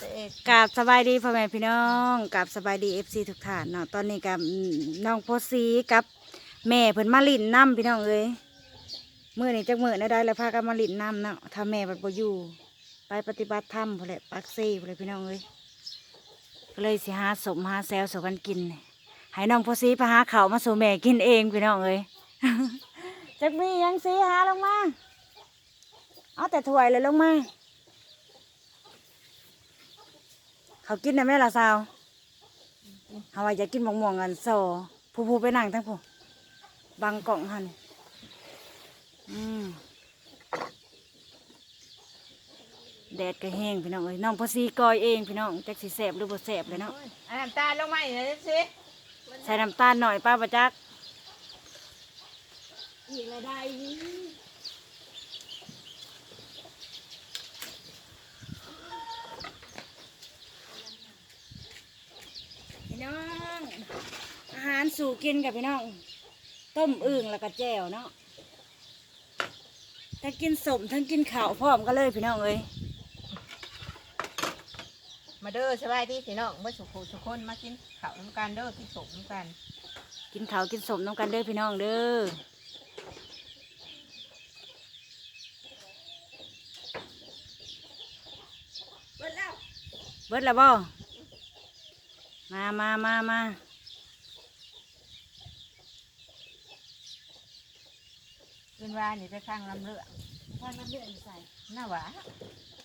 ตัวเอกราบสบายดีพ่อแม่พี่น้องกราบสบายดีเอฟซีทุกท่านเนาะตอนนี้กับน้องโพสีกับแม่เพิ่นมาลินน้ำพี่น้องเอ้ยมื่อนี้จักมื่อได้แล้วพากันมาลินน้ำเนาะถ้าแม่บัดบ่อยู่ไปปฏิบัติธรรมพุ่นแหละปักซี่พุ่นแหละพี่น้องเอ้ยก็เลยสิหาสมหาแซวสกันกินให้น้องโพสีไปหาเขามาสู่แม่กินเองพี่น้องเอ้ยจักมียังสีหาลงมาเอาแต่ถวยเลยลงมา เขากินได้ไหมล่ะสาวเขาว่าอยากกินหมองม่วงๆกันโซผู้ผู้ไปนั่งทั้งผู้บังกล่องหันอืมแดดก็แห้งพี่น้องเอ้ยน้องพอซีกอยเองพี่น้องจักสิแสบหรือบ่แสบเลยเนาะอันน้ำตาลลงมาอีกหน่อยสิใส่น้ำตาลหน่อยป้าประจักอีกระได้ พี่น้อง อาหารสู่กินกับพี่น้อง ต้มอึ่งแล้วก็แจ่วเนาะทั้งกินสมทั้งกินข้าวพร้อมกันเลยพี่น้องเอ้ยมาเด้อสบายดีพี่น้องเมื่อสุขสุขคนมากินข้าวน้ำกันเด้อกินสมน้ำกัน กินข้าวกินสมน้ำกันเด้อพี่น้องเด้อเบิดแล้วเบิดแล้วบ่ มามามามาเป็นวานี่ไปข้างลำเลือกพอน้ำเลือดใส่หน้าหวา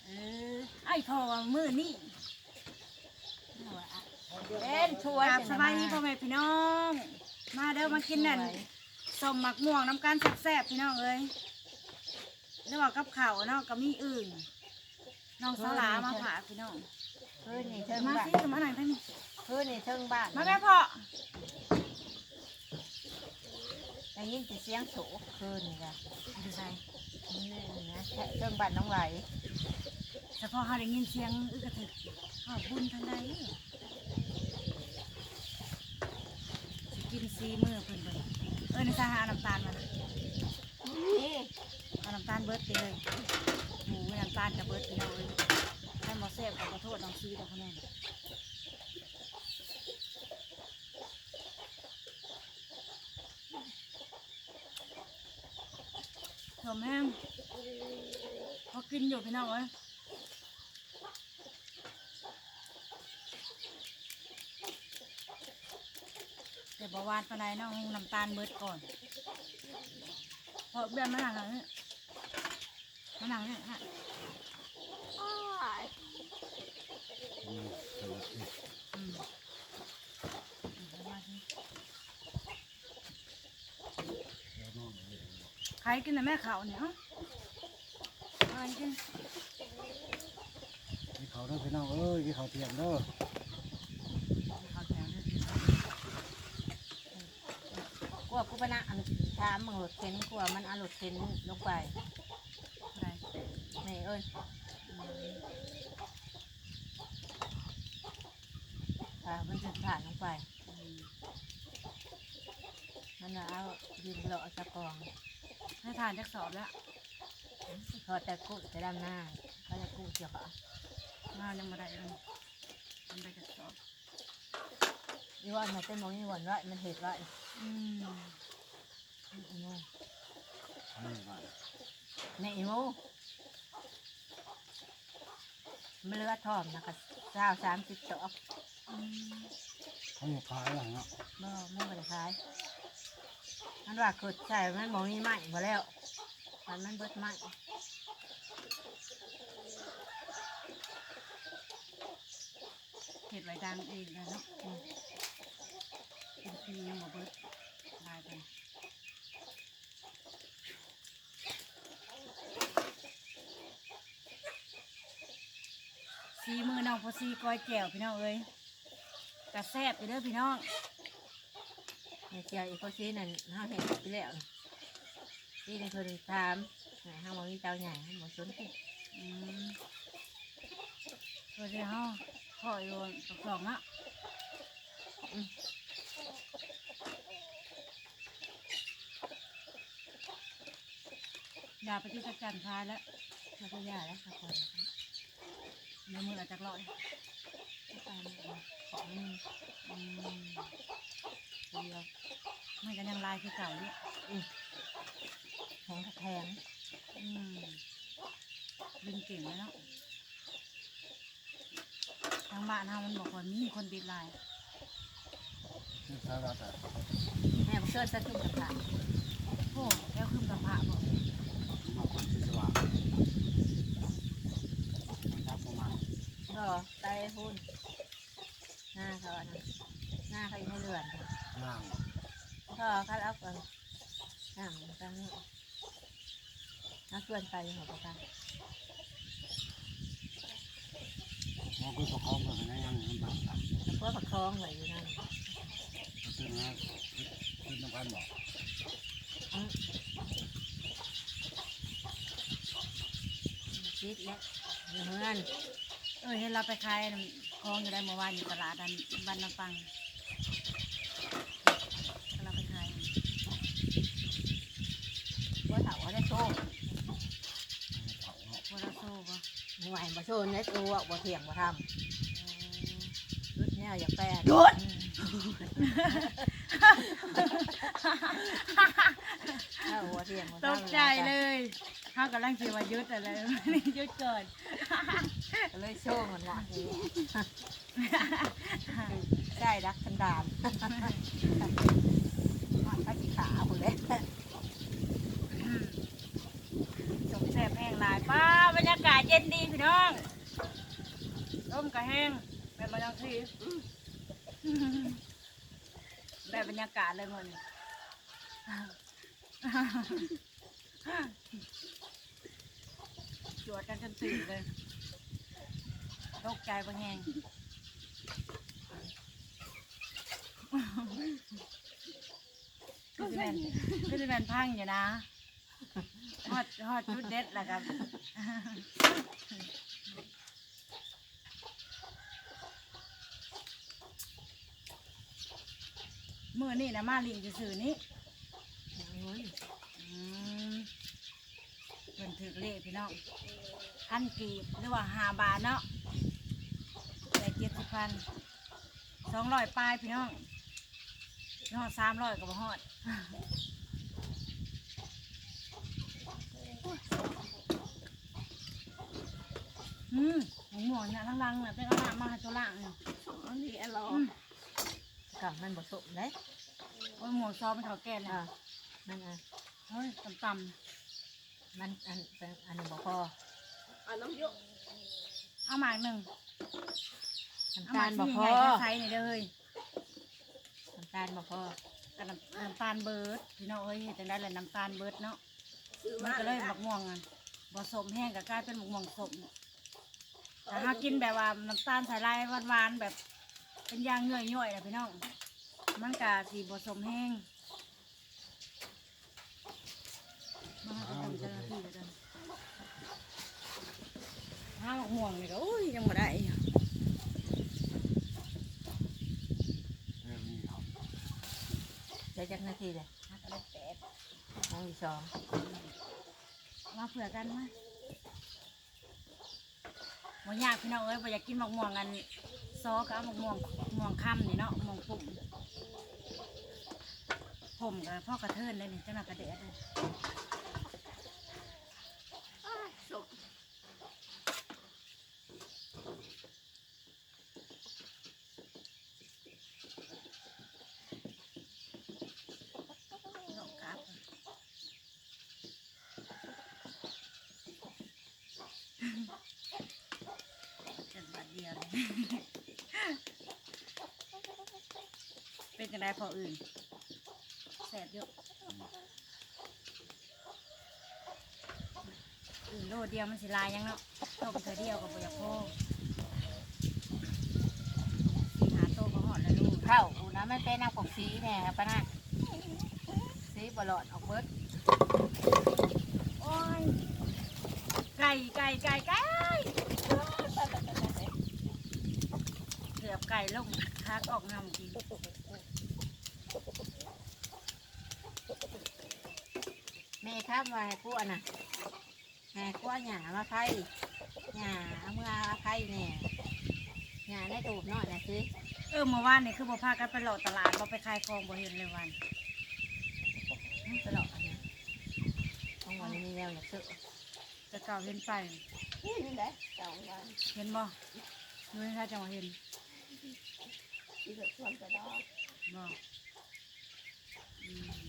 เออไอ้พอว่ามือนี่หน้าหวาเป็นทัวกราบสบายดีพ่อแม่พี่น้อง มาเด้อมากินนั่นสมหมักม่วงน้ำกันแซ่บๆพี่น้องเอ้ยเรียกว่ากับข้าวเนาะก็มีอื่นน้องสลามาผ่ากพี่น้องเพื่อนนี่เทิงมาบ้านสิมาหน่อยทั้งนี้เพื่อนนี่เทิงบ้านมาแม่พ่อได้ยินแต่เสียงโฉเพื่อนนี่ค่ะดูใส่นี่นะเทิงบ้านน้องไหวเฉพาะเขาได้ยินเสียงอึกกระทึกขอบบุญทันใดสิกินซีมือเพิ่นเบิ่งเออในสหาน้ำตาลมานะนี่เอาน้ำตาลเบิดไปเลยหมูน้ำตาลกับเบิดพี่น้องเลยให้ห มอเซฟกับขอโทษน้องซีแต่คะแนนั้นชมแห้งพอกินอยู่พี่น้องเอ้ยแต่บหวานปานใดเน้องน้ำตาลเบิดก่อนเพราะเบี้ยมะนาวเนี่ยมะนาวเนี่ยฮะ ใครกินแต่แม่เขาเนี่ยเอ้าใครกินพี่เขาเด้อพี่น้องเอ้ยพี่เขาเทียมเด้อเขาแถวยกลัวกูปนะถามมึงหลุดเข็นกลัวมันเอาหลุดเข็นลงไปไรนี่เอ้ย อ่ามันจะผ่านลงไป มันน่ะเอาดินเลาะตะกองให้ทานจักสอบแล้วพอแต่กู้จะดำหน้าเขาจะกู้เกี่ยวกับงานยังมาได้เลยทำได้จักสอบยี่ว่ามันเป็นมองยี่วันว่ามันเห็ดว่าอืมอีโมนี่ว่าแม่อีโม มันเลือดทอมนะคะเช้าสามสิบจอกอืมเขาอยากขายอะไรเนาะบ่ไม่บริขายมันว่าขุดใส่มันมองนี่ไหมมาแล้วมันมันเบิดไหมเห็ดไว้ดังเองเลยเนาะอืมเป็นปียังบ่เบิดลายไป สีมือน้องพอสีก้อยแก้วพี่น้องเอ้ยกระแซบไปเด้อพี่น้องในเจียวอีกคนซีนั่นห้าเห็ดไปแล้วที่ในคนถามไหนห้างมองนี่เจ้าใหญ่ห้างมองสนที่อืมตัวเดียวเฮาพ่ออยู่ตกสองอะอืมยาไปที่จัดการทายแล้วแล้วก็ยาแล้วค่ะคน อืในมือละจักร้อยตามของนี่อืมเดียวมันก็ยังลายคือเก่าอยู่แข็งแทงอืมดึงเก่งเลยเนาะทางบ้านเฮามันบอกว่ามีคนติดลายแม่บอกเชิญสะทุ่มกับขาโอ้แล้วขึ้นกับพระบอก มาคนที่สว่างมันทับประมาณ ก็ไตหุ่นหน้าเขาอะนะหน้าเขาอยู่ในเรือนล่างก็เขาเอากันนั่งกันนี่นักชวนไปหัวประกันมองคือประคองกันนะยังมันแบบแล้วก็ประคองไว้อยู่นั่นตื่นนะตื่นน้ำพันบอกคิดแล้วอยู่เฮือน เออเห็นเราไปขายคลองอยู่ได้เมื่อวานอยู่ตลาดอันบ้านน้ำปังเราไปขายว่าเถาว่าได้โซ่เผาเนาะบัวเราโซ่บ่หน่วยมาโซ่ได้ตัวบ่เถียงบ่ทำรุดแนวอย่าแปรหยุดถ้าหัวเถียงบ่ตทำกใจเลยเขากำลังคิดว่ายุดอะไรนี่ยุดเกินก็เลยโซ่มันหวานนี่ได้รักกันดานมันพักขาหมดเลยจงแซ่บแห้งหลายป้าบรรยากาศเย็นดีพี่น้องร่มก็แห้งแบบบรรยากาศแบบบรรยากาศเลยมัน จวดกันจนตื่นเลยตกใจบะแหงก็จะเป็นก็จะเป็นพังอยู่นะฮอดฮอดจุดเด็ดแหละครับมื่อนี่นะมาลิงสื่อๆนี้ เพิ่นถือเลขพี่น้องพันกีบหรือว่าหาบาทเนาะได้เจ็ดสิบพันสองร้อยปลายพี่น้องพี่น้องสามร้อยก็บ่ฮอดอืมหมูหมอนเนี่ยทั้งรังเนี่ยเป็นกระลามาให้ตัวล่างเนี่ยอันนี้อร่อยกับมันผสมเลยโอ้ยหมูซอเป็นข้าวแกงเนี่ยอ่านั่นไงเฮ้ยต่ำ มันอันเป็นอันหนึ่งบ่พอๆเอาหมากหนึ่งน้ำเอาหากตามลบ่ที่พใหอญ่ๆไซส์นี่เด้อเฮ้ยน้ำตาลบ่พอกับน้ำน้ำตาลเบิร์ดพี่น้องเอ้ยเฮ็ดจังได้เลยน้ำตาลเบิร์ดเนาะมันก็เลยหมักม่วงอะผสมแห้งกับกลายเป็นหมักม่วงสมแต่ถ้ากินแบบว่าน้ำตาลใส่ลายหวานๆแบบ เป็นยางย่อยๆนะพี่น้องมันกะสีผสมแห้งมาให้คนเจ้าหน้าที่แล้วกัน ห้าหมักม่วงนี่ก็อุ้ยยังไม่ได้อยู่เรื่องนี้ครับได้จักนาทีเลยหักอะไรแปดน้องอีสองมาเผื่อกันมาบ่ยากพี่น้องเอ้ยบ่อยากกินหมกม่วงกันซอกับหมกม่วงม่วงค่ำนี่เนาะม่วงปุ่มผมกับพ่อกระเทินเลยนี่เจ้าหน้ากระเดะเลยดอกกราบจังบาด เดียวเลยเป็นจังไดพออื่นแสบเยอะอื่นโลดเดียวมันสิลายยังเนาะต้มเธอเดียวกับปยาโพสีหาโตก็หอดแล้วลูกเข้าอูนะมันเป็นน้ำปกสีแน่ปะนะสีบอลอดออกเบิดโอ้ยไก่ไก่ไก่ไก่เกือบ ไก่ลงคักออกงามกินแม่ครับมาให้กู้อันน่ะแม่กู้หยามาไข่หญ้าเอามื่อใครเนี่ยหญ้าได้ตูบน้อยนะซื้อเออเมื่อวานนี่คือบ่พากันไปหลอกตลาดบ่ไปขายของบ่เห็นเลยวันตลอดอันนี้ต้องวันนี้แนวอยากซื้อแต่เก่าเห็นไปนี่นี่แหละสองวันเห็นบ่ดูให้ท่าจังหวะเห็น อีกส่วนกระดอกบ่อืม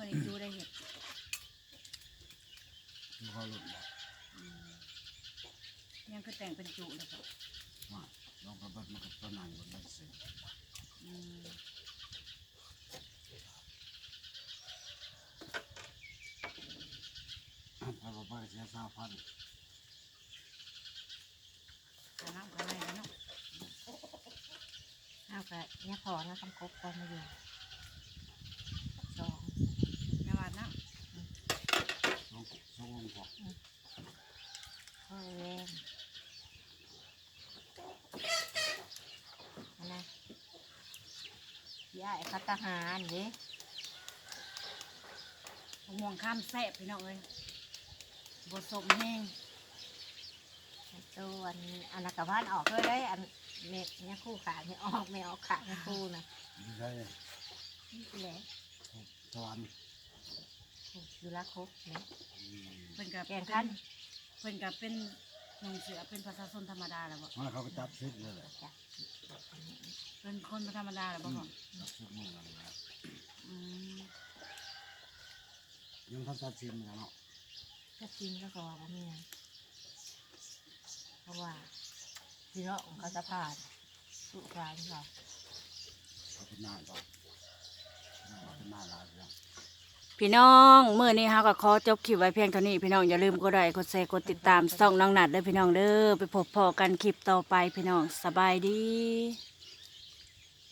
มื่อนี้จูได้เห็ดดูเขาหลุดแล้วอืมยังคือแต่งเป็นจุเลยครับว่าลองกระเบิดมากับต้นนางบนนั้นสิอืมถ้าเราไปเสียสามพันขาน้ำขาในกันเนาะเอากะเนี่ยพอนะคำครบก่อนมาอยู่สอง นวาดเนาะ สองสององค์พอ ข้อแรงอันนะย่าไอ้ พัตตาหารเด้ห่วงข้ามแซ่บพี่น้องเอ้ยบดสมแห้งตัวอันอันนักกะบ้านออกเลยได้อันเม็ดเนี่ยคู่ขาเนี่ยออกไม่ออกขาเนี่ยคู่นะไม่ใช่นี่แหละสวรรค์อยู่ละครบเนี่ยอืมเพิ่นกับแกงขั้นเพิ่นกับเป็นห นุ่งเสือเป็นประชาชนธรรมดาแหละบ่มาเขาไปจับซิดเลยแหละจ้ะเป็นคนธรรมดาแหละบ่พ่อจับซิดมือกันแล้วอืมยังเขาจับซิดมือเนาะก็จริงแล้วก็ว่าเนี่ยเพราะว่าพี่น้องของเขาจะผ่านสุขการเราเขาเป็นหน้าต่อเขาเป็นหน้าลายแล้ว พี่น้องเมื่อนี้เฮาก็ขอจบคลิปไว้เพียงเท่านี้พี่น้องอย่าลืมกดไลค์กดแชร์กดติดตามช่องน้องนัดเด้อพี่น้องเด้อไปพบพอกันคลิปต่อไปพี่น้องสบายดี